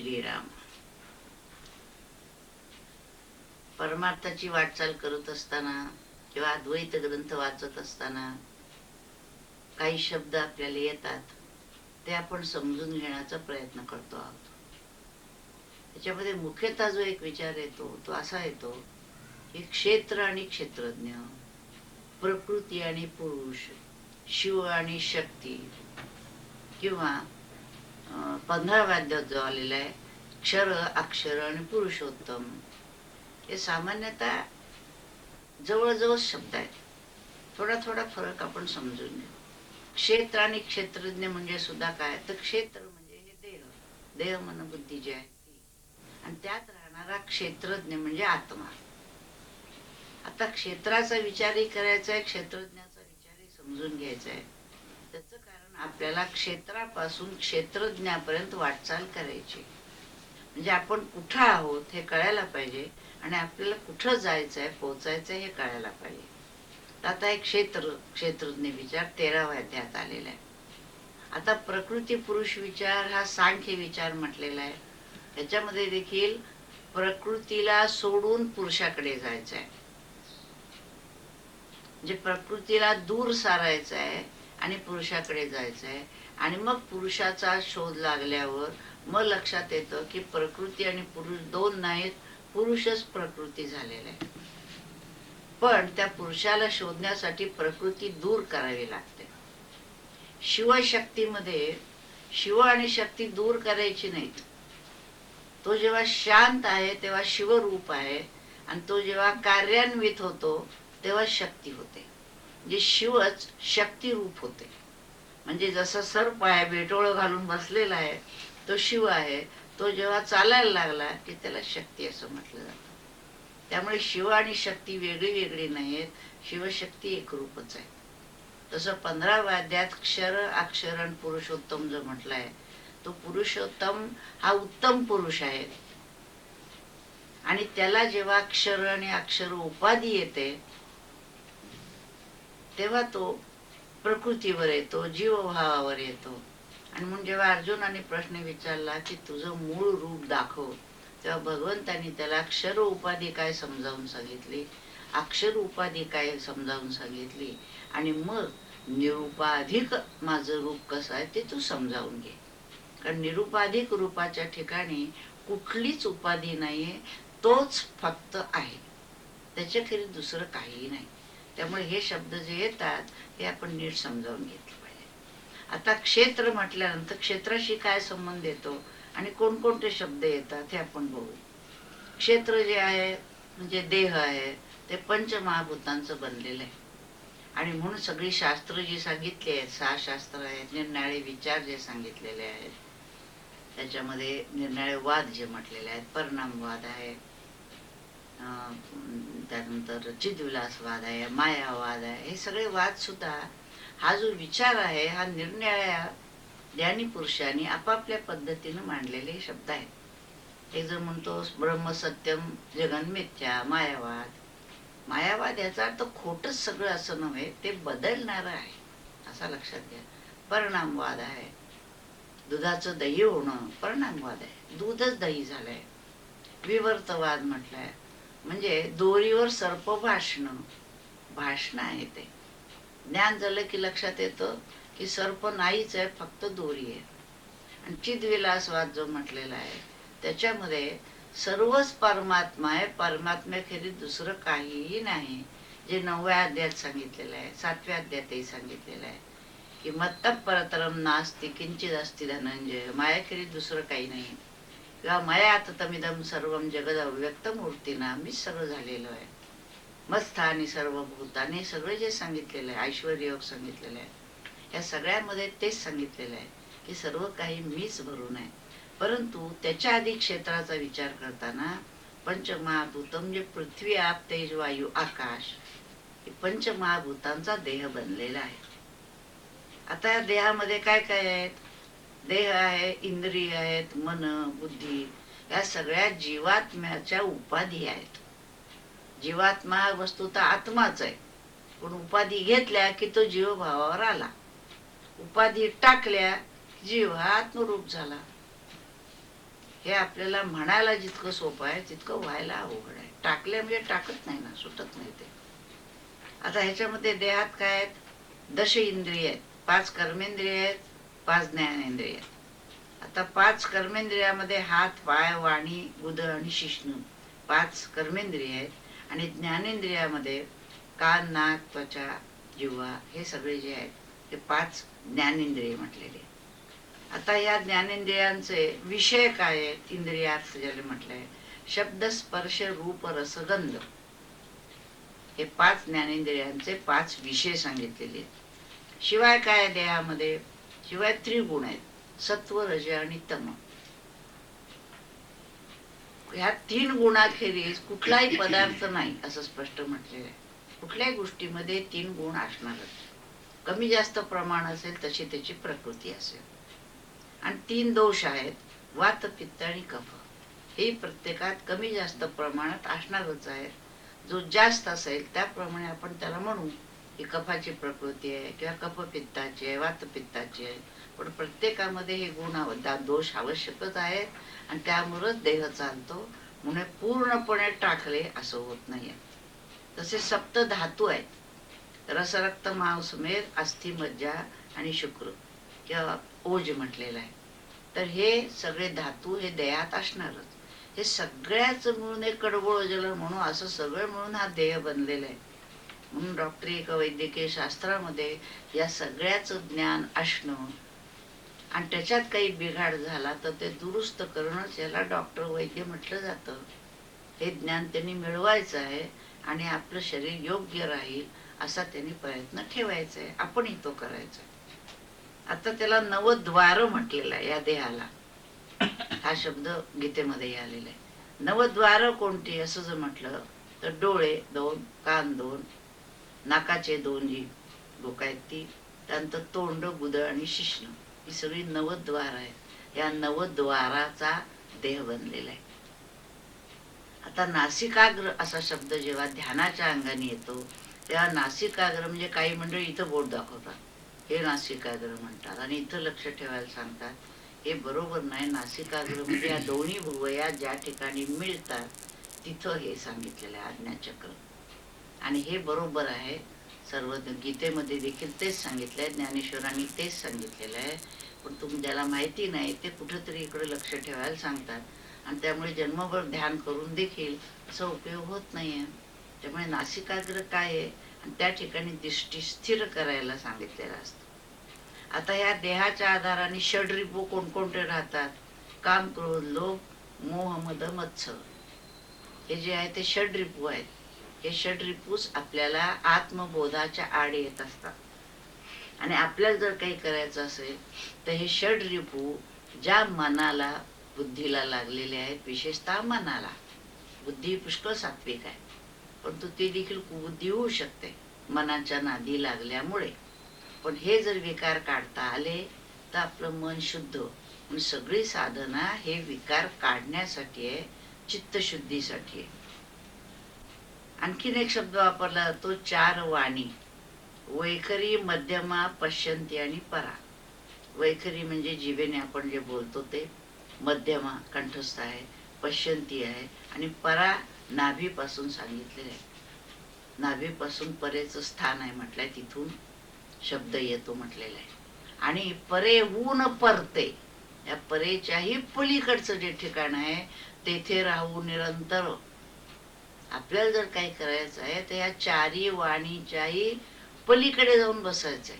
श्रीराम. परमार्थाची वाटचाल करत असताना किंवा अद्वैत ग्रंथ वाचत असताना काही शब्द आपल्याला येतात ते आपण समजून घेण्याचा प्रयत्न करतो आहोत. त्याच्यामध्ये मुख्यतः जो एक विचार येतो तो असा येतो की क्षेत्र आणि क्षेत्रज्ञ प्रकृती आणि पुरुष शिव आणि शक्ती किंवा पंधरा वाद्यात जो आलेला आहे क्षर अक्षर आणि पुरुषोत्तम हे सामान्यतः जवळजवळ शब्द आहेत. थोडा थोडा फरक आपण समजून घेऊ. क्षेत्र आणि क्षेत्रज्ञ म्हणजे सुद्धा काय? तर क्षेत्र म्हणजे हे देह. देह मनबुद्धी जी आहे ती. आणि त्यात राहणारा क्षेत्रज्ञ म्हणजे आत्मा. आता क्षेत्राचा विचारही करायचा आहे क्षेत्रज्ञाचा विचारही समजून घ्यायचा आहे. आपल्याला क्षेत्रापासून क्षेत्रज्ञापर्यंत वाटचाल करायची. म्हणजे आपण कुठं आहोत हे कळायला पाहिजे आणि आपल्याला कुठं जायचं आहे पोचायचं हे कळायला पाहिजे. आता एक क्षेत्र क्षेत्रज्ञ विचार तेराव्या अध्यायात आलेला आहे. आता प्रकृती पुरुष विचार हा सांख्य विचार म्हटलेला आहे. त्याच्यामध्ये देखील प्रकृतीला सोडून पुरुषाकडे जायचं आहे म्हणजे प्रकृतीला दूर सारायचं आहे आणि पुरुषाकडे जायचं आहे आणि मग पुरुषाचा शोध लागल्यावर मग लक्षात येतं की प्रकृती आणि पुरुष दोन नाहीत पुरुषच प्रकृती झालेला आहे. पण त्या पुरुषाला शोधण्यासाठी प्रकृती दूर करावी लागते. शिवशक्तीमध्ये शिव आणि शक्ती दूर करायची नाहीत. तो जेव्हा शांत आहे तेव्हा शिवरूप आहे आणि तो जेव्हा कार्यान्वित होतो तेव्हा शक्ती होते. जे शिवच शक्ती रूप होते. म्हणजे जसं सर्प आहे बेटोळ घालून बसलेला आहे तो शिव आहे तो जेव्हा चालायला लागला की त्याला शक्ती असं म्हटलं जातं. त्यामुळे शिव आणि शक्ती वेगळी वेगळी नाहीत शिवशक्ती एक रूपच आहे. तसं पंधरा वाद्यात क्षर अक्षर आणि पुरुषोत्तम जो म्हटलाय तो पुरुषोत्तम हा उत्तम पुरुष आहे. आणि त्याला जेव्हा अक्षर आणि अक्षर उपाधी येते तेव्हा तो प्रकृतीवर येतो जीवभावावर येतो. आणि म्हणून जेव्हा अर्जुनाने प्रश्न विचारला की तुझं मूळ रूप दाखव तेव्हा भगवंतानी त्याला अक्षर उपाधी काय समजावून सांगितली? अक्षर उपाधी काय समजावून सांगितली? आणि मग निरुपाधिक माझं रूप कसं आहे ते तू समजावून घे. कारण निरुपाधिक रूपाच्या ठिकाणी कुठलीच उपाधी नाहीये तोच फक्त आहे. त्याच्याखेरीज दुसरं काहीही नाही. त्यामुळे हे शब्द जे येतात हे आपण नीट समजावून घेतले पाहिजे. आता क्षेत्र म्हटल्यानंतर क्षेत्राशी काय संबंध येतो आणि कोणकोणते शब्द येतात हे आपण बघू. क्षेत्र जे आहे म्हणजे देह आहे ते पंचमहाभूतांचं बनलेलं आहे. आणि म्हणून सगळी शास्त्र जी सांगितली आहेत सहा शास्त्र आहेत निर्णाळे विचार जे सांगितलेले आहेत त्याच्यामध्ये निर्णाळे वाद जे म्हटलेले आहेत परिणामवाद आहे त्यानंतर चिदविलासवाद आहे मायावाद आहे हे सगळे वाद सुद्धा हा जो विचार आहे हा निर्णया ज्ञानी पुरुषांनी आपापल्या पद्धतीनं मांडलेले शब्द आहेत. एक जण म्हणतो ब्रह्म सत्यम जगन मिथ्या मायावाद. मायावाद याचा अर्थ खोटच सगळं असं नव्हे ते बदलणारं आहे असा लक्षात घ्या. परिणामवाद आहे. दुधाचं दही होणं परिणामवाद आहे. दूधच दही झालंय. विवर्तवाद म्हटलंय. म्हणजे दोरीवर सर्प भाषणं. भाषण आहे ते. ज्ञान झालं की लक्षात येतं की सर्प नाहीच आहे फक्त दोरी आहे. आणि चिदविलासवाद जो म्हटलेला आहे त्याच्यामध्ये सर्वच परमात्मा आहे. परमात्म्याखेरीज दुसरं काहीही नाही. जे नवव्या अध्यायात सांगितलेलं आहे सातव्या अध्यायातही सांगितलेलं आहे की मत्त परतरम नास्ती किंचित असती धनंजय. मायाखेरीज दुसरं काही नाही. किंवा मयात तमिदम सर्वम जगद अव्यक्त मूर्तीना मीच सगळं झालेलं आहे. मस्थानी सर्व भूताने सगळं जे सांगितलेलं आहे ऐश्वर योग सांगितलेलं आहे या सगळ्यामध्ये तेच सांगितलेलं आहे की सर्व काही मीच भरून आहे. परंतु त्याच्या आधी क्षेत्राचा विचार करताना पंचमहाभूत म्हणजे पृथ्वी आप तेज वायू आकाश हे पंचमहाभूतांचा देह बनलेला आहे. आता या देहामध्ये काय काय आहेत? देह आहे इंद्रिय आहेत मन बुद्धी या सगळ्या जीवात्म्याच्या उपाधी आहेत. जीवात्मा हा वस्तू तर आत्माच आहे. पण उपाधी घेतल्या की तो जीवभावावर आला. उपाधी टाकल्या जीव हा आत्मरूप झाला. हे आपल्याला म्हणायला जितकं सोपं आहे तितकं व्हायला अवघड आहे. टाकल्या म्हणजे टाकत नाही ना सुटत नाही ते. आता ह्याच्यामध्ये देहात काय आहेत? दश इंद्रिय आहेत पाच कर्मेंद्रिय आहेत पाच ज्ञानेंद्रिय. आता पाच कर्मेंद्रियामध्ये हात पाय वाणी गुद आणि शिष्णू. पाच कर्मेंद्रिय आहेत आणि ज्ञानेंद्रियामध्ये कान नाक त्वचा जिव्हा हे सगळे जे आहेत हे पाच ज्ञानेंद्रिय म्हटलेले. आता या ज्ञानेंद्रियांचे विषय काय आहेत? इंद्रियार्थ ज्याला म्हटलंय. शब्द स्पर्श रूप रसगंध. हे पाच ज्ञानेंद्रियांचे पाच विषय सांगितलेले आहेत. शिवाय काय देहामध्ये? शिवाय त्रिगुण आहेत. सत्व रज आणि तम. ह्या तीन गुणाखेरीज कुठलाही पदार्थ नाही असं स्पष्ट म्हटलेलं आहे. कुठल्याही गोष्टीमध्ये तीन गुण असणारच कमी जास्त प्रमाण असेल तशी त्याची प्रकृती असेल. आणि तीन दोष आहेत वात पित्त आणि कफ. हे प्रत्येकात कमी जास्त प्रमाणात असणारच आहेत. जो जास्त असेल त्याप्रमाणे आपण त्याला म्हणू. ही कफाची प्रकृती आहे किंवा कफपित्ताची आहे वातपित्ताची आहे. पण प्रत्येकामध्ये हे गुण आव- दोष आवश्यकच आहेत आणि त्यामुळेच देह चालतो. म्हणून पूर्णपणे टाकले असं होत नाही तसे सप्त धातू आहेत. रसरक्त मांसमेध अस्थि मज्जा आणि शुक्र किंवा ओज म्हटलेलं आहे. तर हे सगळे धातू हे देहात असणारच. हे सगळ्याच मिळून एक कडबोळ जल म्हणून असं सगळं मिळून हा देह बनलेला आहे. म्हणून डॉक्टरी एका वैद्यकीय शास्त्रामध्ये या सगळ्याच ज्ञान असणं आणि त्याच्यात काही बिघाड झाला तर ते दुरुस्त करणंच याला डॉक्टर वैद्य म्हटलं जातं. हे ज्ञान त्यांनी मिळवायचं आहे आणि आपलं शरीर योग्य राहील असा त्यांनी प्रयत्न ठेवायचा आहे. आपणही तो करायचा आता त्याला नवद्वार म्हटलेला आहे या देहाला. हा शब्द गीतेमध्ये आलेला आहे. नवद्वार कोणती? असं जर म्हटलं तर डोळे दोन कान दोन नाकाचे दोन जी लोक आहेत ती त्यानंतर तोंड गुदळ आणि शिश्न ही सगळी नवद्वार आहेत. या नवद्वाराचा देह बनलेला आहे. आता नासिकाग्र असा शब्द जेव्हा ध्यानाच्या अंगाने येतो तेव्हा नासिकाग्र म्हणजे काही मंडळी इथं बोट दाखवतात. हे नासिकाग्र म्हणतात आणि इथं लक्ष ठेवायला सांगतात हे बरोबर नाही. नासिकाग्र म्हणजे या दोन्ही भुवया ज्या ठिकाणी मिळतात तिथं हे सांगितलेलं आहे आज्ञाचक्र. आणि हे बरोबर आहे. सर्व गीतेमध्ये देखील तेच सांगितलंय ज्ञानेश्वरांनी तेच सांगितलेलं आहे. पण तुम ज्याला माहिती नाही ते कुठेतरी इकडे लक्ष ठेवायला सांगतात. आणि त्यामुळे जन्मभर ध्यान करून देखील असा उपयोग होत नाही आहे त्यामुळे नासिकाग्र काय आहे? आणि त्या ठिकाणी दृष्टी स्थिर करायला सांगितलेलं असतं. आता या देहाच्या आधाराने षडरिपू कोणकोणते राहतात? काम क्रोध लोभ मोह मद मत्सर. हे जे आहे ते षडरिपू आहेत. हे षडरिपूच आपल्याला आत्मबोधाच्या आड येत असतात. आणि आपल्याला जर काही करायचं असेल तर हे षडरिपू ज्या मनाला बुद्धीला लागलेले आहेत विशेषतः मनाला. बुद्धी पुष्कळ सात्विक आहे परंतु ती देखील कुबुद्धी होऊ शकते मनाच्या नादी लागल्यामुळे. पण हे जर विकार काढता आले तर आपलं मन शुद्ध. म्हणून सगळी साधना हे विकार काढण्यासाठी आहे चित्तशुद्धीसाठी आहे. आणखीन एक शब्द वापरला जातो चार वाणी वैखरी मध्यमा पश्यंती आणि परा. वैखरी म्हणजे जीवेने आपण जे बोलतो ते मध्यमा कंठस्थ आहे पश्यंती आहे आणि परा नाभीपासून सांगितलेले आहे. नाभीपासून परेचं स्थान आहे म्हटलंय तिथून शब्द येतो म्हटलेला आहे. आणि परे ऊन परते. या परेच्याही पलीकडचं जे ठिकाण आहे तेथे राहू निरंतर आपल्याला जर काही करायचं आहे तर या चारी वाणीच्याही पलीकडे जाऊन बसायचंय.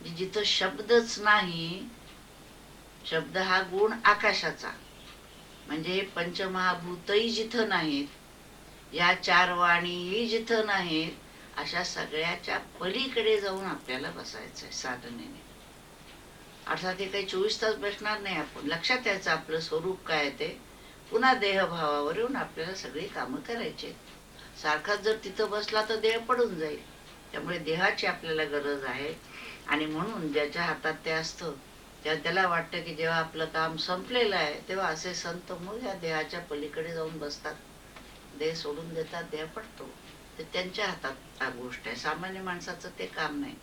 आहे जिथं शब्दच नाही शब्द हा गुण आकाशाचा. म्हणजे हे पंचमहाभूतही जिथं नाहीत या चार वाणीही जिथं नाहीत अशा सगळ्याच्या पलीकडे जाऊन आपल्याला बसायचंय साधनेने. अर्थात हे काही चोवीस तास बसणार नाही आपण. लक्षात यायचं आपलं स्वरूप काय आहे ते. पुन्हा देहभावावर येऊन आपल्याला सगळी कामं करायची सारखाच जर तिथं बसला तर देह पडून जाईल. त्यामुळे देहाची आपल्याला गरज आहे. आणि म्हणून ज्याच्या हातात ते असतं तेव्हा त्याला वाटतं की जेव्हा आपलं काम संपलेलं आहे तेव्हा असे संत मूळ या देहाच्या पलीकडे जाऊन बसतात. देह सोडून देतात देह पडतो. तर त्यांच्या हातात हा गोष्ट आहे. सामान्य माणसाचं ते काम नाही.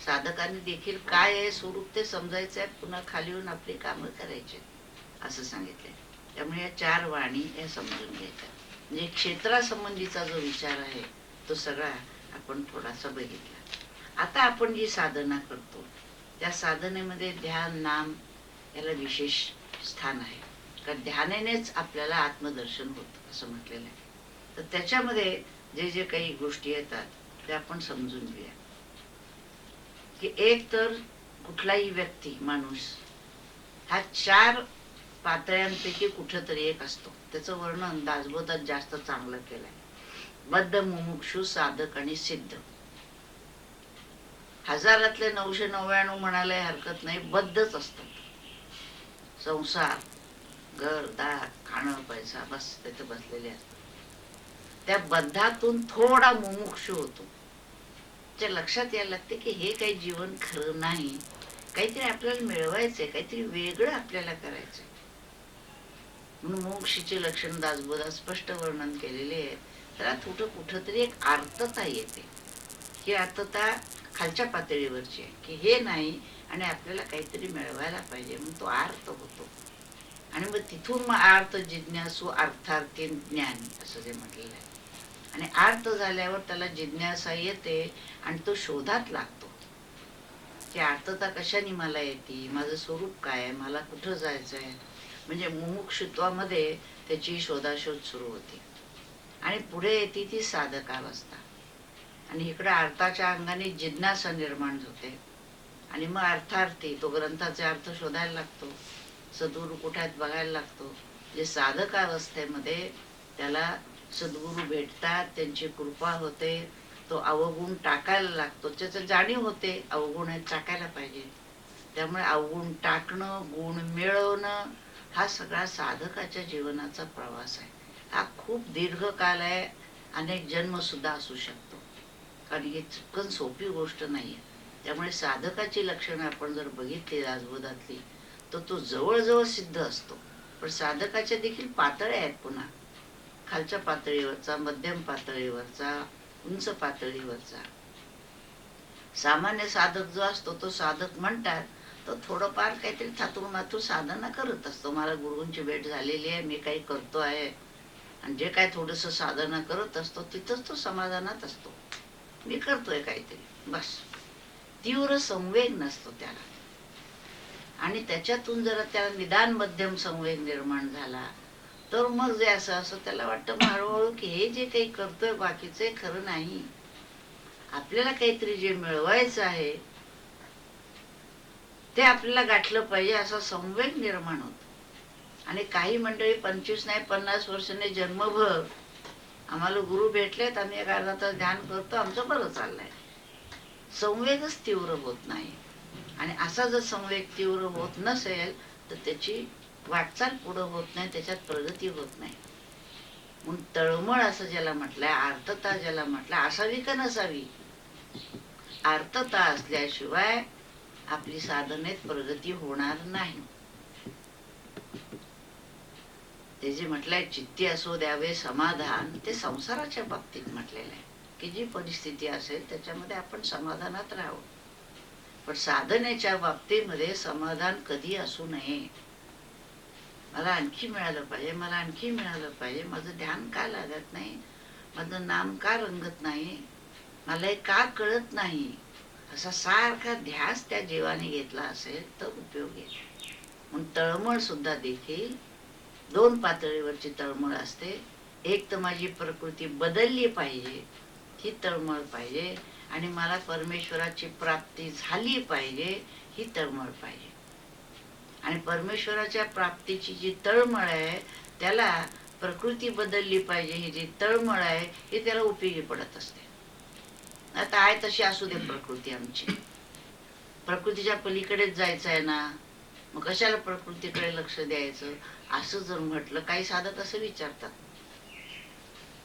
साधकांनी देखील काय आहे स्वरूप ते समजायचं आहे पुन्हा खाली येऊन आपली कामं करायची असं सांगितलंय. त्यामुळे या चार वाणी या समजून घ्यायच्या. म्हणजे क्षेत्रासंबंधीचा जो विचार आहे तो सगळा आपण थोडासा बघितला. आता आपण जी साधना करतो त्या साधनेमध्ये ध्यान नाम याला विशेष स्थान आहे. कारण ध्यानेनेच आपल्याला आत्मदर्शन होतं असं म्हटलेलं आहे. तर त्याच्यामध्ये जे जे काही गोष्टी येतात ते आपण समजून घेऊया. की एक तर कुठलाही व्यक्ती माणूस हा चार पातळ्यांपैकी कुठंतरी एक असतो. त्याचं वर्णन दासबोधात जास्त चांगलं केलंय. बद्ध मुमुक्षू साधक आणि सिद्ध. हजारातले नऊशे नव्याण्णव म्हणायला हरकत नाही बद्धच असतात. संसार घर दार खाणं पैसा बस तिथे बसलेले असतात. त्या बद्धातून थोडा मुमुक्षू होतो. त्या लक्षात यायला लागते की हे काही जीवन खरं नाही. काहीतरी आपल्याला मिळवायचंय काहीतरी वेगळं आपल्याला करायचंय. म्हणून मोक्षीचे लक्षण दासबोधात स्पष्ट वर्णन केलेले आहे. त्याला कुठं कुठंतरी एक आर्तता येते. ही आर्तता खालच्या पातळीवरची आहे की हे नाही आणि आपल्याला काहीतरी मिळवायला पाहिजे म्हणून तो आर्त होतो. आणि मग तिथून मग आर्त जिज्ञासू अर्थार्थी ज्ञान असं जे म्हटलेलं आहे. आणि आर्त झाल्यावर त्याला जिज्ञासा येते आणि तो शोधात लागतो. की आर्तता कशाने मला येते? माझं स्वरूप काय आहे? मला कुठं जायचं आहे म्हणजे मुमुक्षुत्वामध्ये त्याची शोधाशोध सुरू होती. आणि पुढे येते ती साधकावस्था. आणि इकडे अर्थाच्या अंगाने जिज्ञासा निर्माण होते. आणि मग अर्थार्थी तो ग्रंथाचे अर्थ शोधायला लागतो. सद्गुरु कुठ्यात बघायला लागतो. जे साधक अवस्थेमध्ये त्याला सद्गुरू भेटतात त्यांची कृपा होते तो अवगुण टाकायला लागतो. त्याचं जाणीव होते अवगुण हे टाकायला पाहिजे. त्यामुळे अवगुण टाकणं गुण मिळवणं हा सगळा साधकाच्या जीवनाचा प्रवास आहे. हा खूप दीर्घकाल आहे अनेक जन्म सुद्धा असू शकतो. कारण ही चुकन सोपी गोष्ट नाही त्यामुळे साधकाची लक्षणं आपण जर बघितली राजबोधातली तर तो जवळजवळ सिद्ध असतो. पण साधकाच्या देखील पातळ्या आहेत पुन्हा. खालच्या पातळीवरचा मध्यम पातळीवरचा उंच पातळीवरचा. सामान्य साधक जो असतो तो साधक म्हणतात तो थोडंफार काहीतरी थातूर मातूर साधना करत असतो. मला गुरुंची भेट झालेली आहे मी काही करतो आहे. आणि जे काय थोडस साधना करत असतो तिथंच तो समाधानात असतो. मी करतोय काहीतरी. बस. तीव्र संवेग नसतो त्याला. आणि त्याच्यातून जरा त्याला निदान मध्यम संवेग निर्माण झाला तर मग जे असं असं त्याला वाटतं हळूहळू की हे जे काही करतोय बाकीचे खरं नाही. आपल्याला काहीतरी जे मिळवायचं आहे ते आपल्याला गाठलं पाहिजे असा संवेग निर्माण होतो. आणि काही मंडळी पंचवीस नाही पन्नास वर्षाने जन्मभर आम्हाला गुरु भेटलेत आम्ही एक अर्धा तास ध्यान करतो आमचं बरं चाललंय. संवेगच तीव्र होत नाही. आणि असा जर संवेग तीव्र होत नसेल तर त्याची वाटचाल पुढं होत नाही त्याच्यात प्रगती होत नाही. म्हणून तळमळ असं ज्याला म्हटलंय आर्तता ज्याला म्हटलं असावी का नसावी? आर्तता असल्याशिवाय आपली साधनेत प्रगती होणार नाही. ते जे म्हटलंय चित्ती असो द्यावे समाधान ते संसाराच्या बाबतीत म्हटलेलं आहे. की जी परिस्थिती असेल त्याच्यामध्ये आपण समाधानात राहावं. पण साधनेच्या बाबतीमध्ये समाधान कधी असू नये. मला आणखी मिळालं पाहिजे मला आणखी मिळालं पाहिजे. माझं ध्यान का लागत नाही? माझं नाम का रंगत नाही? मला हे का कळत नाही? असा सारखा ध्यास त्या जीवाने घेतला असेल तर उपयोग आहे म्हणून तळमळ सुद्धा देखील दोन पातळीवरची तळमळ असते. एक तर माझी प्रकृती बदलली पाहिजे ही तळमळ पाहिजे आणि मला परमेश्वराची प्राप्ती झाली पाहिजे ही तळमळ पाहिजे. आणि परमेश्वराच्या प्राप्तीची जी तळमळ आहे त्याला प्रकृती बदलली पाहिजे ही जी तळमळ आहे ही त्याला उपयोगी पडत असते. आता आहे तशी असू दे प्रकृती आमची. प्रकृतीच्या पलीकडेच जायचं आहे ना. मग कशाला प्रकृतीकडे लक्ष द्यायचं? असं जर म्हटलं काही साधक असं विचारतात.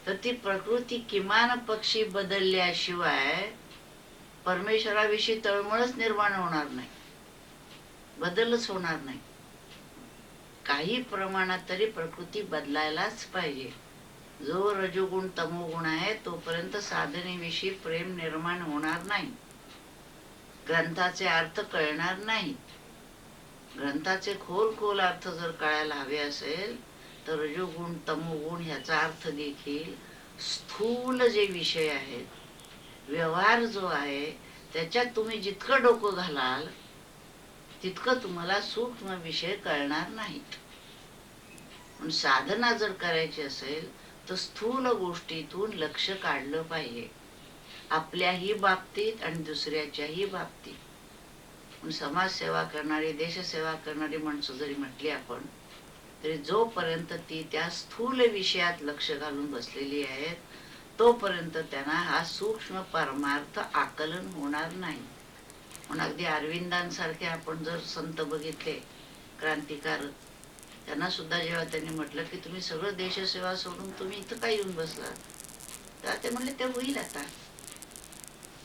तर ती प्रकृती किमान पक्षी बदलल्याशिवाय परमेश्वराविषयी तळमळच निर्माण होणार नाही. बदलच होणार नाही. काही प्रमाणात तरी प्रकृती बदलायलाच पाहिजे. जो रजोगुण तमोगुण आहे तोपर्यंत साधनेविषयी प्रेम निर्माण होणार नाही. ग्रंथाचे अर्थ कळणार नाही. ग्रंथाचे खोल खोल अर्थ जर कळायला हवे असेल तर रजोगुण तमोगुण ह्याचा अर्थ देखील स्थूल जे विषय आहेत व्यवहार जो आहे त्याच्यात तुम्ही जितकं डोकं घालाल तितकं तुम्हाला सूक्ष्म विषय कळणार नाहीत. पण साधना जर करायची असेल तर स्थूल गोष्टीतून लक्ष काढलं पाहिजे. आपल्याही बाबतीत आणि दुसऱ्याच्याही बाबतीत. पण समाजसेवा करणारी देशसेवा करणारी माणसं जरी म्हटली आपण तरी जोपर्यंत ती त्या स्थूल विषयात लक्ष घालून बसलेली आहेत तोपर्यंत त्यांना हा सूक्ष्म परमार्थ आकलन होणार नाही. पण अगदी अरविंदांसारखे आपण जर संत बघितले क्रांतिकारक त्यांना सुद्धा जेव्हा त्यांनी म्हटलं की तुम्ही सगळं देशसेवा सोडून तुम्ही इथं काय येऊन बसलात तेव्हा ते म्हणले ते होईल आता.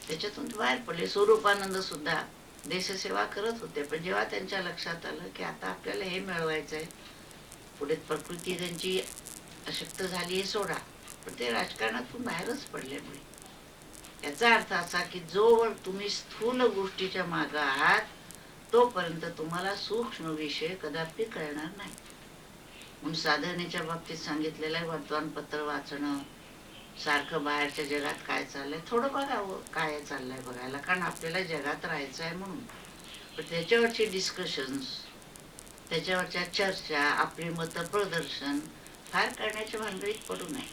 त्याच्यातून बाहेर पडले. स्वरूपानंद सुद्धा देशसेवा करत होते. पण जेव्हा त्यांच्या लक्षात आलं की आता आपल्याला हे मिळवायचं आहे पुढे प्रकृती त्यांची अशक्त झाली हे सोडा. पण ते राजकारणातून बाहेरच पडल्यामुळे याचा अर्थ असा की जोवर तुम्ही स्थूल गोष्टीच्या मागं आहात तोपर्यंत तुम्हाला सूक्ष्म विषय कदापि कळणार नाही. म्हणून साधनेच्या बाबतीत सांगितलेलं आहे वर्तमानपत्र वाचणं सारखं बाहेरच्या जगात काय चाललंय? थोडं बघावं काय चाललंय बघायला? कारण आपल्याला जगात राहायचं आहे म्हणून. पण त्याच्यावरची डिस्कशन्स त्याच्यावरच्या चर्चा आपली मतं प्रदर्शन फार करण्याच्या भानगडीत पडू नये.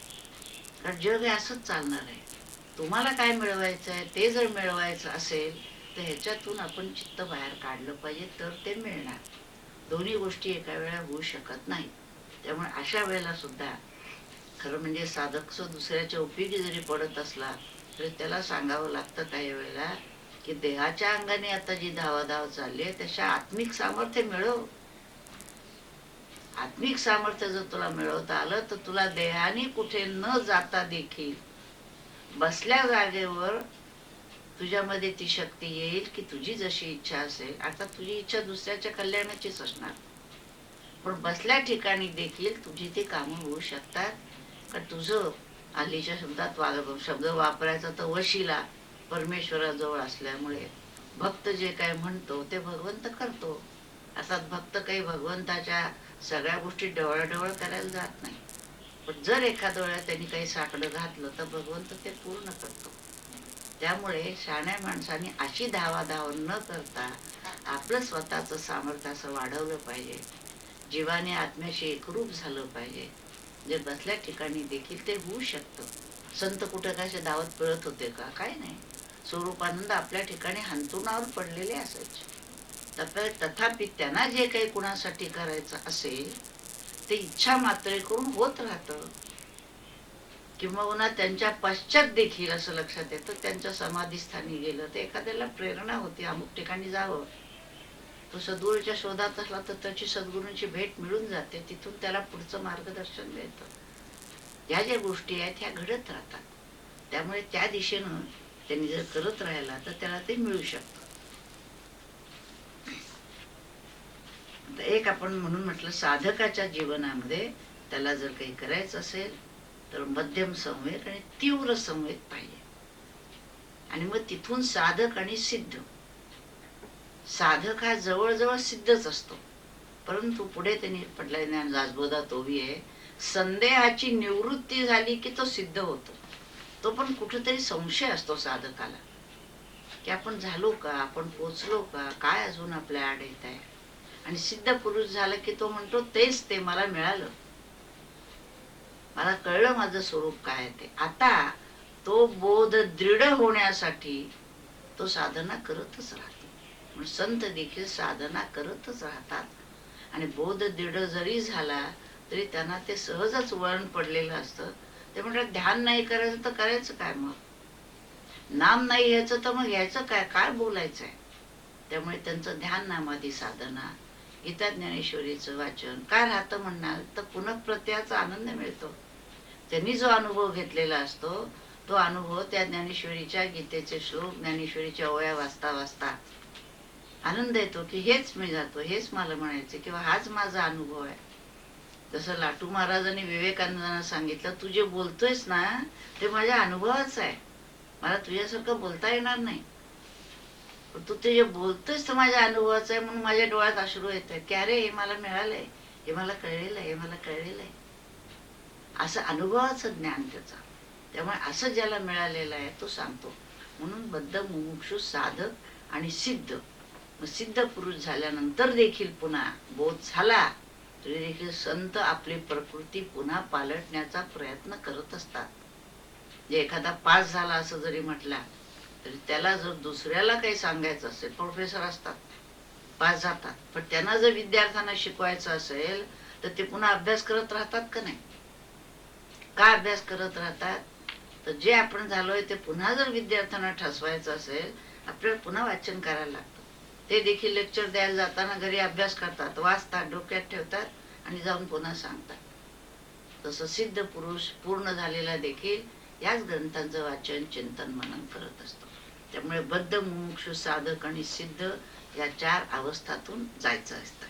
कारण जग हे असंच चालणार आहे. तुम्हाला काय मिळवायचं आहे ते जर मिळवायचं असेल तर ह्याच्यातून आपण चित्त बाहेर काढलं पाहिजे तर ते मिळणार. दोन्ही गोष्टी एका वेळा होऊ शकत नाही त्यामुळे अशा वेळेला सुद्धा खरं म्हणजे साधक दुसऱ्याच्या उपयोगी जरी पडत असला तरी त्याला सांगावं लागतं काही वेळेला की देहाच्या अंगाने आता जी धावाधाव चालली आहे त्याच्या आत्मिक सामर्थ्य मिळव. आत्मिक सामर्थ्य जर तुला मिळवता आलं तर तुला देहाने कुठे न जाता देखील बसल्या जागेवर तुझ्यामध्ये ती शक्ती येईल की तुझी जशी इच्छा असेल. आता तुझी इच्छा दुसऱ्याच्या कल्याणाचीच असणार. पण बसल्या ठिकाणी देखील तुझी ती कामं होऊ शकतात. का तुझं हल्लीच्या शब्दात शब्द वापरायचा तर वशिला परमेश्वराजवळ असल्यामुळे भक्त जे काय म्हणतो ते भगवंत करतो. अर्थात भक्त काही भगवंताच्या सगळ्या गोष्टी डवळाडवळ करायला जात नाही. पण जर एखाद्या वेळा त्यांनी काही साकडं घातलं तर भगवंत ते पूर्ण करतो. त्यामुळे शहाण्या माणसाने अशी धावाधाव न करता आपलं स्वतःचं सामर्थ्य असं वाढवलं पाहिजे. जीवाने आत्म्याशी एकरूप झालं पाहिजे. जे बसल्या ठिकाणी देखील ते होऊ शकतं. संत कुठं काय दावत पिळत होते का? काय नाही. स्वरूपानंद आपल्या ठिकाणी हंतुणावर पडलेले असायचे. तर तथापि त्यांना जे काही कुणासाठी करायचं असेल ते इच्छा मात्र करून होत राहतं. किंवा त्यांच्या पश्चात देखील असं लक्षात येतं त्यांच्या समाधीस्थानी गेलं तर एखाद्याला प्रेरणा होती अमुक ठिकाणी जावं. तो सद्गुरूच्या शोधात असला तर त्याची सद्गुरूंची भेट मिळून जाते तिथून त्याला पुढचं मार्गदर्शन मिळतं. ह्या ज्या गोष्टी आहेत ह्या घडत राहतात. त्यामुळे त्या दिशेनं त्यांनी जर करत राहिला तर त्याला ते मिळू शकतं. एक आपण म्हणून म्हटलं साधकाच्या जीवनामध्ये त्याला जर काही करायचं असेल तर मध्यम संवेद आणि तीव्र संवेद पाहिजे. आणि मग तिथून साधक आणि सिद्ध. साधक हा जवळजवळ सिद्धच असतो. परंतु पुढे त्यांनी पडल्या जाजबोधा तोही आहे. संदेहाची निवृत्ती झाली की तो सिद्ध होतो. तो पण कुठेतरी संशय असतो साधकाला. की आपण झालो का? आपण पोचलो का? काय अजून आपल्या आड येत आहे? आणि सिद्ध पुरुष झाला की तो म्हणतो तेच ते मला मिळालं. मला कळलं माझं स्वरूप काय ते. आता तो बोध दृढ होण्यासाठी तो साधना करतच राहतो. म्हणून संत देखील साधना करतच राहतात. आणि बोध दृढ जरी झाला तरी त्यांना ते सहजच वळण पडलेलं असतं. ते म्हणतात ध्यान नाही करायचं तर करायचं काय मग? नाम नाही घ्यायचं तर मग घ्यायचं काय? काय बोलायचं आहे त्यामुळे त्यांचं ध्यान नामादी साधना गीता ज्ञानेश्वरीचं वाचन काय राहतं म्हणणार तर पुन्हा प्रत्याचा आनंद मिळतो. त्यांनी जो अनुभव घेतलेला असतो तो अनुभव त्या ज्ञानेश्वरीच्या गीतेचे श्लोक ज्ञानेश्वरीच्या ओळ्या वाचता वाचता आनंद येतो की हेच मी जातो हेच मला म्हणायचं किंवा हाच माझा अनुभव आहे. जसं लाटू महाराजांनी विवेकानंदांना सांगितलं तू जे बोलतोयस ना ते माझ्या अनुभवाच आहे. मला तुझ्यासारखं बोलता येणार नाही. तू ते जे बोलतोयस तर माझ्या अनुभवाचं आहे म्हणून माझ्या डोळ्यात अश्रू येत आहेत. की अरे हे मला मिळालंय हे मला कळलेलं आहे हे मला कळलेलं आहे. असं अनुभवाचं ज्ञान त्याचा. त्यामुळे असं ज्याला मिळालेलं आहे तो सांगतो. म्हणून बद्ध मुमुक्षू साधक आणि सिद्ध. मग सिद्ध पुरुष झाल्यानंतर देखील पुन्हा बोध झाला तरी देखील संत आपली प्रकृती पुन्हा पालटण्याचा प्रयत्न करत असतात. जे एखादा पास झाला असं जरी म्हटला तरी त्याला जर दुसऱ्याला काही सांगायचं असेल प्रोफेसर असतात. पास जातात. पण त्यांना जर विद्यार्थ्यांना शिकवायचं असेल तर ते पुन्हा अभ्यास करत राहतात का नाही? का अभ्यास करत राहतात? तर जे आपण झालोय ते पुन्हा जर विद्यार्थ्यांना ठसवायचं असेल आपल्याला पुन्हा वाचन करायला लागतं. ते देखील लेक्चर द्यायला जाताना घरी अभ्यास करतात वाचतात डोक्यात ठेवतात आणि जाऊन पुन्हा सांगतात. तसं सिद्ध पुरुष पूर्ण झालेला देखील याच ग्रंथांचं वाचन चिंतन मनन करत असतो. त्यामुळे बद्ध मुमुक्षु साधक आणि सिद्ध या चार अवस्थातून जायचं असतं.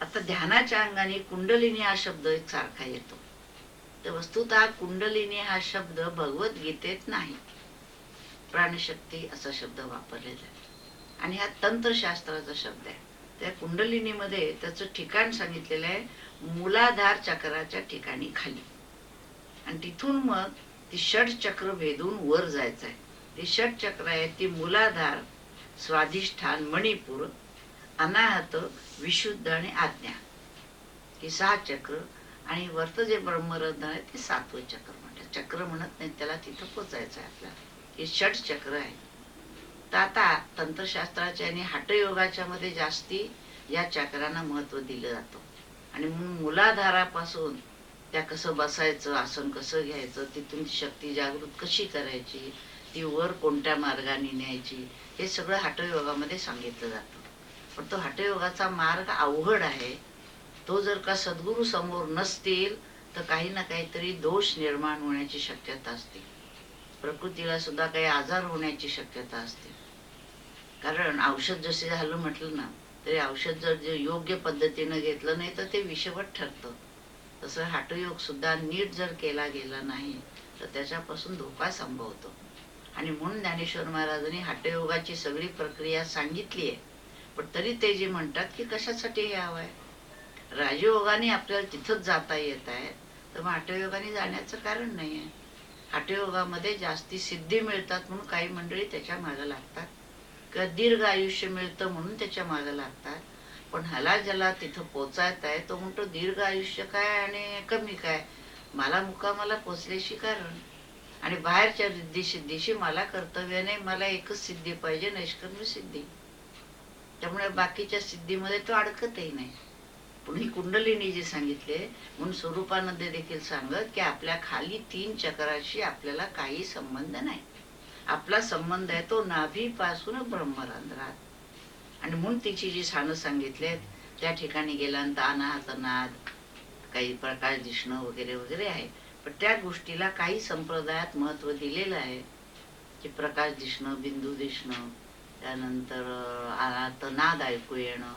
आता ध्यानाच्या अंगाने कुंडलिनी हा शब्द एक सारखा येतो. तर वस्तुतः कुंडलिनी हा शब्द भगवद्गीतेत नाही. प्राणशक्ती असा शब्द वापरलेला आहे. आणि हा तंत्रशास्त्राचा शब्द आहे. त्या कुंडलिनीमध्ये त्याचं ठिकाण सांगितलेलं आहे मुलाधार चक्राच्या ठिकाणी खाली. आणि तिथून मग ती षट चक्र भेदून वर जायचं आहे. ती षट चक्र आहे ती मुलाधार स्वाधिष्ठान मणिपूर अनाहत विशुद्ध आणि आज्ञा. ही सहा चक्र आणि वरत जे ब्रह्मरथ आहे ते सातवं चक्र म्हणतात. चक्र म्हणत नाही त्याला तिथं पोचायचं आहे आपल्याला. हे षट चक्र आहे. तर आता तंत्रशास्त्राच्या आणि हटयोगाच्या मध्ये जास्ती या चक्रांना महत्त्व दिलं जातं. आणि मुलाधारापासून त्या कसं बसायचं आसन कसं घ्यायचं तिथून शक्ती जागृत कशी करायची ती वर कोणत्या मार्गाने न्यायची हे सगळं हटयोगामध्ये सांगितलं जातं. पण तो हटयोगाचा मार्ग अवघड आहे. तो जर का सद्गुरू समोर नसतील तर काही ना काहीतरी दोष निर्माण होण्याची शक्यता असते. प्रकृतीला सुद्धा काही आजार होण्याची शक्यता असते. कारण औषध जसे झालं म्हटलं ना तरी औषध जर जे योग्य पद्धतीनं घेतलं नाही तर ते विषवत ठरतं. तसं हाटयोग सुद्धा नीट जर केला गेला नाही तर त्याच्यापासून धोका संभवतो. आणि म्हणून ज्ञानेश्वर महाराजांनी हटयोगाची सगळी प्रक्रिया सांगितली आहे पण तरी ते जे म्हणतात की कशासाठी हे हवं आहे राजयोगाने आपल्याला तिथंच जाता येत आहे. तर मग हटयोगाने जाण्याचं कारण नाही आहे. हटयोगामध्ये जास्ती सिद्धी मिळतात म्हणून काही मंडळी त्याच्या मागं लागतात. किंवा दीर्घ आयुष्य मिळतं म्हणून त्याच्या मागं लागतात. पण ह्याला ज्याला तिथं पोचायत आहे तो म्हणतो दीर्घ आयुष्य काय आणि कमी काय? मला मुकामाला पोचल्याशी कारण? आणि बाहेरच्या रिद्धी सिद्धीशी मला कर्तव्य नाही मला एकच सिद्धी पाहिजे नैष्कर्म सिद्धी. त्यामुळे बाकीच्या सिद्धीमध्ये तो अडकतही नाही. पण कुंडलिनी जे सांगितले म्हणून स्वरूपानंद देखील सांगत की आपल्या खाली तीन चक्राशी आपल्याला काही संबंध नाही. आपला संबंध आहे तो नाभीपासून ब्रह्मरंध्रात. आणि म्हणून तिची जी सानं सांगितलेत त्या ठिकाणी गेल्यानंतर अनाहत नाद काही प्रकाश दिसणं वगैरे वगैरे आहे. पण त्या गोष्टीला काही संप्रदायात महत्त्व दिलेलं आहे. की प्रकाश दिसणं बिंदू दिसणं त्यानंतर अनाहत नाद ऐकू येणं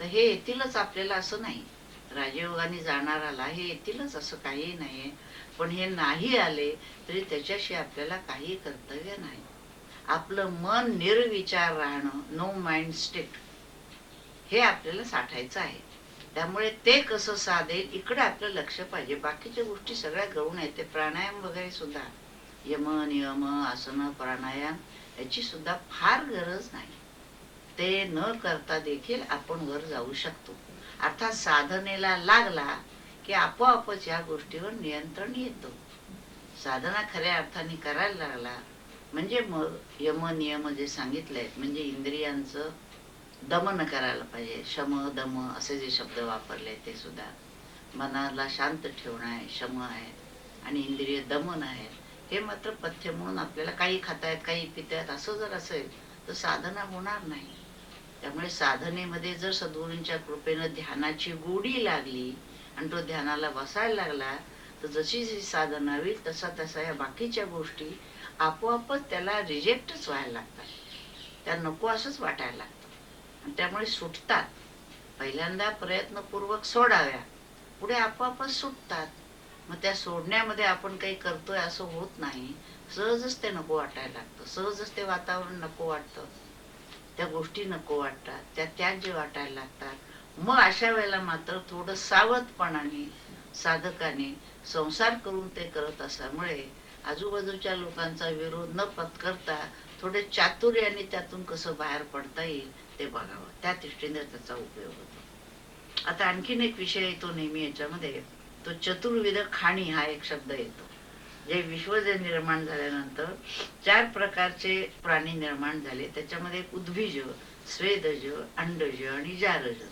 तर हे येतीलच आपल्याला असं नाही. राजयोगाने जाणाराला हे येतीलच असं काही नाहीये पण हे नाही आले तरी त्याच्याशी आपल्याला काही कर्तव्य नाही. आपलं मन निर्विचार राहणं नो माइंड स्टेट हे आपल्याला साठायचं आहे. त्यामुळे ते कसं साधेल इकडे आपलं लक्ष पाहिजे. बाकीच्या गोष्टी सगळ्या गळून येते प्राणायाम वगैरे सुद्धा. यम नियम आसन प्राणायाम याची सुद्धा फार गरज नाही. ते न करता देखील आपण वर जाऊ शकतो. अर्थात साधनेला लागला की आपोआपच या गोष्टीवर नियंत्रण येतो. साधना खऱ्या अर्थाने करायला लागला म्हणजे मग यम नियम जे सांगितले म्हणजे इंद्रियांचं दमन करायला पाहिजे. शम दम असे जे शब्द वापरले ते सुद्धा. मनाला शांत ठेवणं आहे शम आहे आणि इंद्रिय दमन आहे. हे मात्र पथ्य म्हणून आपल्याला काही खातायत काही पितायत असं जर असेल तर साधना होणार नाही. त्यामुळे साधनेमध्ये जर सद्गुरूंच्या कृपेनं ध्यानाची गोडी लागली आणि तो ध्यानाला बसायला लागला तर जशी जशी साधना होईल तसा तसा या बाकीच्या गोष्टी आपोआपच त्याला रिजेक्टच व्हायला लागतात. त्या नको असंच वाटायला लागतं. आणि त्यामुळे सुटतात. पहिल्यांदा प्रयत्नपूर्वक सोडाव्या. पुढे आपोआपच सुटतात. मग त्या सोडण्यामध्ये आपण काही करतोय असं होत नाही. सहजच ते नको वाटायला लागतं. सहजच ते वातावरण नको वाटतं. त्या गोष्टी नको वाटतात त्या त्याज्य वाटायला लागतात. मग अशा वेळेला मात्र थोडं सावधपणाने साधकाने संसार करून ते करत असल्यामुळे आजूबाजूच्या लोकांचा विरोध न पत्करता थोडे चातुर्याने त्यातून कसं बाहेर पडता येईल ते बघावं. त्या दृष्टीने त्याचा उपयोग होतो. आता आणखीन एक विषय येतो नेहमी याच्यामध्ये. तो चतुर्विध खाणी हा एक शब्द येतो. जे विश्वज निर्माण झाल्यानंतर चार प्रकारचे प्राणी निर्माण झाले. त्याच्यामध्ये उद्भिज स्वेदज अंडज आणि जारज.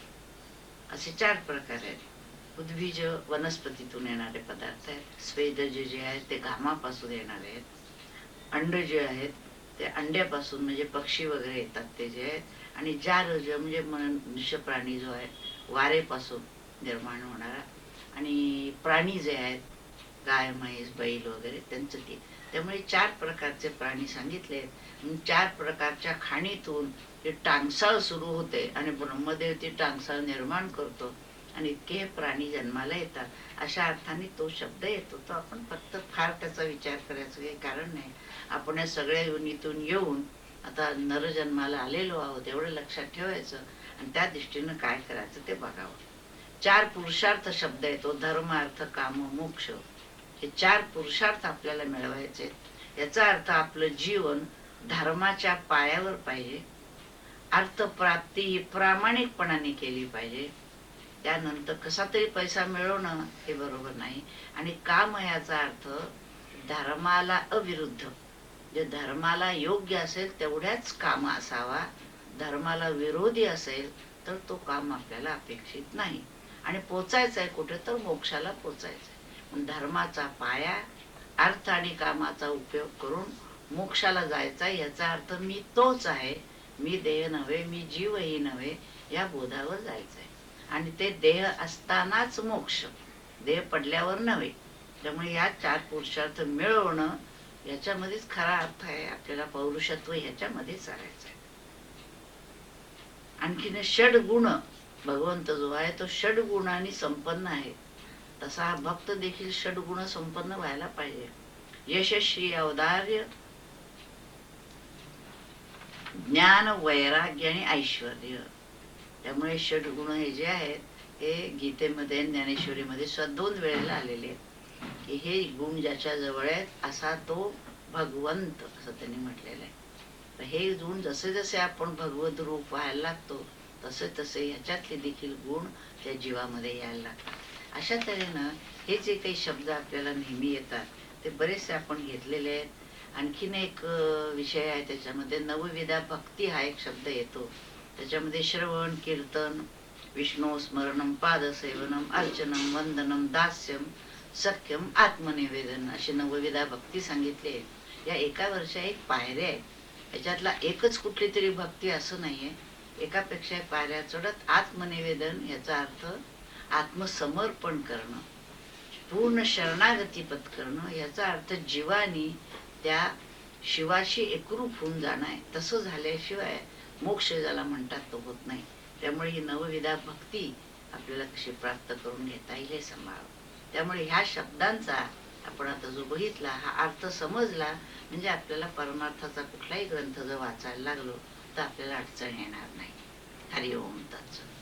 असे चार प्रकार आहेत. उद्भिज वनस्पतीतून येणारे पदार्थ आहेत. स्वेदज जे आहेत ते घामापासून येणारे आहेत. अंड जे आहेत ते अंड्यापासून म्हणजे पक्षी वगैरे येतात ते जे आहेत. आणि जारज म्हणजे मनुष्य प्राणी जो आहे वारेपासून निर्माण होणारा. आणि प्राणी जे आहेत गाय म्हैस बैल वगैरे त्यांचं ते. त्यामुळे चार प्रकारचे प्राणी सांगितले चार प्रकारच्या खाणीतून ते टांगसाळ सुरू होते आणि ब्रह्मदेव ती टांगसाळ निर्माण करतो आणि इतके प्राणी जन्माला येतात. अशा अर्थाने तो शब्द येतो. तो आपण फक्त फार त्याचा विचार करायचं काही कारण नाही. आपण या सगळ्या युनीतून येऊन आता नरजन्माला आलेलो आहोत एवढं लक्षात ठेवायचं आणि त्या दृष्टीनं काय करायचं ते बघावं. चार पुरुषार्थ शब्द येतो धर्म अर्थ काम मोक्ष. हे चार पुरुषार्थ आपल्याला मिळवायचे याचा अर्थ आपलं जीवन धर्माच्या पायावर पाहिजे. अर्थप्राप्ती ही प्रामाणिकपणाने केली पाहिजे. त्यानंतर कसा तरी पैसा मिळवणं हे बरोबर नाही. आणि काम याचा अर्थ धर्माला अविरुद्ध. जे धर्माला योग्य असेल तेवढ्याच काम असावा. धर्माला विरोधी असेल तर तो काम आपल्याला अपेक्षित नाही. आणि पोचायचं आहे कुठे तर मोक्षाला पोचायचं आहे धर्माचा पाया अर्थ आणि कामाचा उपयोग करून मोक्षाला जायचा याचा अर्थ मी तोच आहे. मी देह नव्हे मी जीवही नव्हे या बोधावर जायचं आहे आणि ते देह असतानाच मोक्ष. देह पडल्यावर नव्हे. त्यामुळे या चार पुरुषार्थ मिळवणं याच्यामध्येच खरा अर्थ आहे. आपल्याला पौरुषत्व ह्याच्यामध्ये चालायचं आहे आणखीन षड गुण भगवंत जो आहे तो षड गुणांनी संपन्न आहे. तसा हा भक्त देखील षडगुण संपन्न व्हायला पाहिजे. यशस्वी औदार्य ज्ञान वैराग्य आणि ऐश्वर त्यामुळे षडगुण हे जे आहेत हे गीतेमध्ये ज्ञानेश्वरीमध्ये सुद्धा दोन वेळेला आलेले आहेत. की हे गुण ज्याच्या जवळ आहेत असा तो भगवंत असं त्यांनी म्हटलेलं आहे. तर हे गुण जसे जसे आपण भगवत रूप व्हायला लागतो तसे तसे ह्याच्यातले देखील गुण त्या जीवामध्ये यायला लागतात. अशा तऱ्हेनं हे जे काही शब्द आपल्याला नेहमी येतात ते बरेचसे आपण घेतलेले आहेत. आणखीन एक विषय आहे त्याच्यामध्ये नवविधा भक्ती हा एक शब्द येतो. त्याच्यामध्ये श्रवण कीर्तन विष्णू स्मरणम पादसेवनम अर्चनम वंदनम दास्यम सख्यम आत्मनिवेदन अशी नवविधा भक्ती सांगितली या एका वर्षा एक पायऱ्या आहेत. याच्यातला एकच कुठली तरी भक्ती असं नाहीये. एकापेक्षा पायऱ्या चढत आत्मनिवेदन याचा अर्थ आत्मसमर्पण करणं पूर्ण शरणागती पत्करणं याचा अर्थ जीवानी त्या शिवाशी एकरूप होऊन जाणं आहे. तसं झाल्याशिवाय मोक्ष ज्याला म्हणतात तो होत नाही. त्यामुळे ही नवविधा भक्ती आपल्याला कशी प्राप्त करून घेता येईल हे सांभाळावं. त्यामुळे ह्या शब्दांचा आपण आता जो बघितला हा अर्थ समजला म्हणजे आपल्याला परमार्थाचा कुठलाही ग्रंथ जर वाचायला लागलो तर आपल्याला अडचण येणार नाही. हरिओम तत्सत.